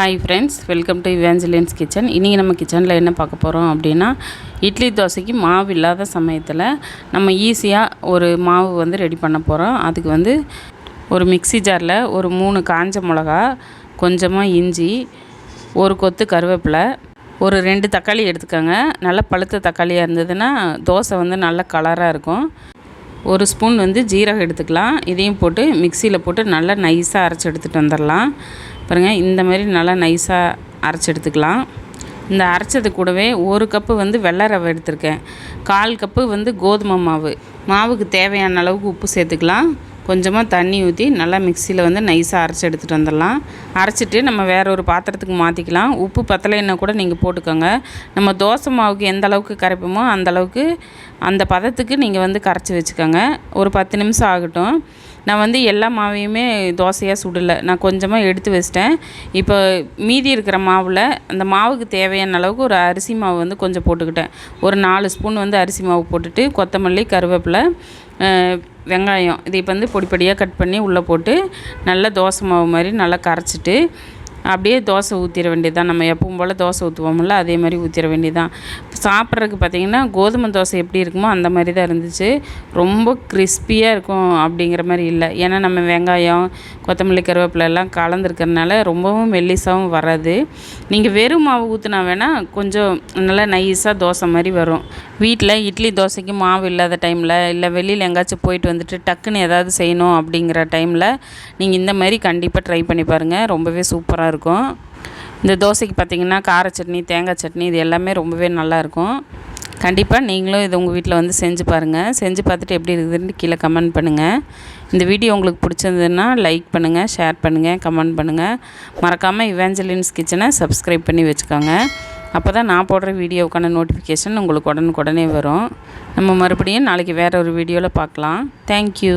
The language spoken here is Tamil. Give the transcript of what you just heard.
ஹாய் ஃப்ரெண்ட்ஸ் வெல்கம் டு இவாஞ்சலியன்ஸ் கிச்சன் இன்றைக்கி நம்ம கிச்சனில் என்ன பார்க்க போகிறோம் அப்படின்னா இட்லி தோசைக்கு மாவு இல்லாத சமயத்தில் நம்ம ஈஸியாக ஒரு மாவு வந்து ரெடி பண்ண போகிறோம் அதுக்கு வந்து ஒரு மிக்ஸி ஜாரில் ஒரு மூணு காஞ்ச மிளகா கொஞ்சமாக இஞ்சி ஒரு கொத்து கருவேப்பிலை ஒரு ரெண்டு தக்காளி எடுத்துக்கோங்க. நல்ல பழுத்த தக்காளியாக இருந்ததுன்னா தோசை வந்து நல்ல கலராக இருக்கும். ஒரு ஸ்பூன் வந்து ஜீரகம் எடுத்துக்கலாம். இதையும் போட்டு மிக்சியில் போட்டு நல்லா நைஸாக அரைச்சி எடுத்துகிட்டு வந்துடலாம். பாருங்கள் இந்த மாதிரி நல்லா நைஸாக அரைச்சி எடுத்துக்கலாம். இந்த அரைச்சது கூடவே ஒரு கப்பு வந்து வெள்ளை ரவை எடுத்திருக்கேன். கால் கப்பு வந்து கோதுமை மாவு. மாவுக்கு தேவையான அளவுக்கு உப்பு சேர்த்துக்கலாம். கொஞ்சமாக தண்ணி ஊற்றி நல்லா மிக்சியில் வந்து நைஸாக அரைச்சி எடுத்துகிட்டு வந்துடலாம். அரைச்சிட்டு நம்ம வேறு ஒரு பாத்திரத்துக்கு மாற்றிக்கலாம் உப்பு பத்தலைன்னா கூட நீங்கள் போட்டுக்கோங்க. நம்ம தோசை மாவுக்கு எந்த அளவுக்கு கரைப்போமோ அந்த அளவுக்கு அந்த பதத்துக்கு நீங்கள் வந்து கரைச்சி வச்சுக்கோங்க. ஒரு பத்து நிமிஷம் ஆகட்டும். நான் வந்து எல்லா மாவையுமே தோசையாக சுடலை. நான் கொஞ்சமாக எடுத்து வச்சிட்டேன். இப்போ மீதி இருக்கிற மாவில் அந்த மாவுக்கு தேவையான அளவுக்கு ஒரு அரிசி மாவு வந்து கொஞ்சம் போட்டுக்கிட்டேன். ஒரு நாலு ஸ்பூன் வந்து அரிசி மாவு போட்டுட்டு கொத்தமல்லி கருவேப்பிலை வெங்காயம் இதை இப்போ வந்து பொடி பொடியாக கட் பண்ணி உள்ளே போட்டு நல்லா தோசை மாவு மாதிரி நல்லா கரைச்சிட்டு அப்படியே தோசை ஊற்றிட வேண்டியதுதான். நம்ம எப்பவும் போல் தோசை ஊற்றுவோம்ல அதே மாதிரி ஊற்றிட வேண்டியதுதான். சாப்பிட்றதுக்கு பார்த்திங்கன்னா கோதுமை தோசை எப்படி இருக்குமோ அந்த மாதிரி தான் இருந்துச்சு. ரொம்ப கிறிஸ்பியாக இருக்கும் அப்படிங்கிற மாதிரி இல்லை. ஏன்னா நம்ம வெங்காயம் கொத்தமல்லி கருவேப்பிலை எல்லாம் கலந்துருக்கறனால ரொம்பவும் மெல்லிசாகவும் வராது. நீங்கள் வெறும் மாவு ஊற்றினா வேணால் கொஞ்சம் நல்லா நைஸாக தோசை மாதிரி வரும். வீட்டில் இட்லி தோசைக்கு மாவு இல்லாத டைமில் இல்லை வெளியில் எங்கேயாச்சும் போயிட்டு வந்துட்டு டக்குன்னு ஏதாவது செய்யணும் அப்படிங்கிற டைமில் நீங்கள் இந்த மாதிரி கண்டிப்பாக ட்ரை பண்ணி பாருங்கள் ரொம்பவே சூப்பராக இருக்கும். இருக்கும் இந்த தோசைக்கு பார்த்தீங்கன்னா கார சட்னி தேங்காய் சட்னி இது எல்லாமே ரொம்பவே நல்லாயிருக்கும். கண்டிப்பாக நீங்களும் இது உங்கள் வீட்டில் வந்து செஞ்சு பாருங்கள் செஞ்சு பார்த்துட்டு எப்படி இருக்குதுன்னு கீழே கமெண்ட் பண்ணுங்கள் இந்த வீடியோ உங்களுக்கு பிடிச்சிருந்ததுன்னா லைக் பண்ணுங்கள் ஷேர் பண்ணுங்கள் கமெண்ட் பண்ணுங்கள் மறக்காமல் இவாஞ்சலின்ஸ் கிச்சனை சப்ஸ்கிரைப் பண்ணி வச்சுக்கோங்க. அப்போ தான் நான் போடுற வீடியோவுக்கான நோட்டிஃபிகேஷன் உங்களுக்கு உடனுக்குடனே வரும். நம்ம மறுபடியும் நாளைக்கு வேறு ஒரு வீடியோவில் பார்க்கலாம். தேங்க்யூ